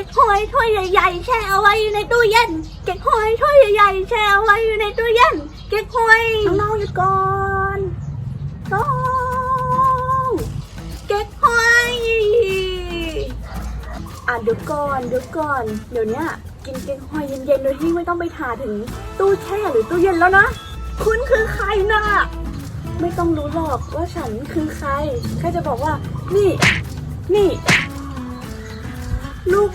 ก๊กฮวยถ้วยใหญ่ๆแช่เอาไว้อยู่ในตู้เย็น เก๊กฮวยถ้วยใหญ่ๆแช่เอาไว้อยู่ในตู้เย็น เก๊กฮวยน้องๆหยุดก่อนน้องเก๊กฮวยอะเดี๋ยวก่อนเดี๋ยวก่อน เดี๋ยวนี้กินเก๊กฮวยเย็นๆโดยที่ไม่ต้องไปถ่าถึงตู้แช่หรือตู้เย็นแล้วนะ คุณคือใครน่ะไม่ต้องรู้หรอกว่าฉันคือใคร แค่จะบอกว่า นี่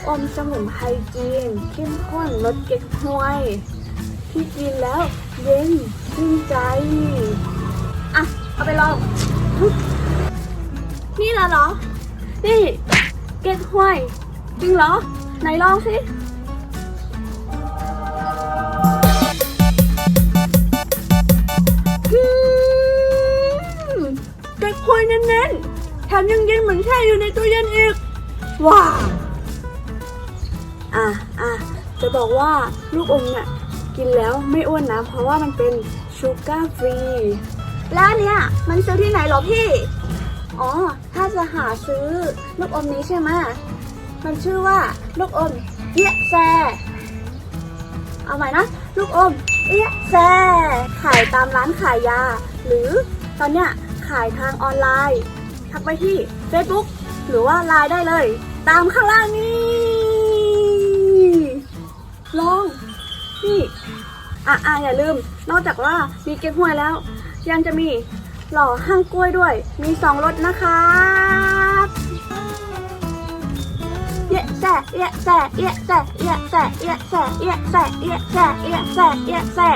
อมสมุนไพรจีนเข้มข้นรสเก๊กฮวย ที่กินแล้วเย็นชื่นใจ อะ เอาไปลอง นี่ละเหรอ นี่ เก๊กฮวย จริงเหรอ ไหนลองสิเก๊กฮวยแน่นๆแถมยังเย็นเหมือนแช่อยู่ในตู้เย็นอีก ว้าว จะบอกว่าลูกอมเนี่ยกินแล้วไม่อ้วนนะ เพราะว่ามันเป็นชูการ์ฟรีแล้วอันเนี่ยมันซื้อที่ไหนเหรอพี่ อ๋อ ถ้าจะหาซื้อลูกอมนี้ใช่ไหมมันชื่อว่าลูกอมเอี้ยแซ เอาใหม่นะ ลูกอมเอี้ยแซ ขายตามร้านขายยา หรือตอนเนี้ยขายทางออนไลน์ ทักไปที่ Facebook หรือว่าไลน์ได้เลย ตามข้างล่างนี้ นี่อะอะอย่าลืม นอกจากว่ามีเก๊กฮวยแล้ว ยังจะมีหล่อห้างกล้วยด้วย มีสองรสนะคะเยะแสะเยะแสะเยะแสะเยะแสะเยะแสะเยะแสะเยะแสะเยะแสะเยะแสะ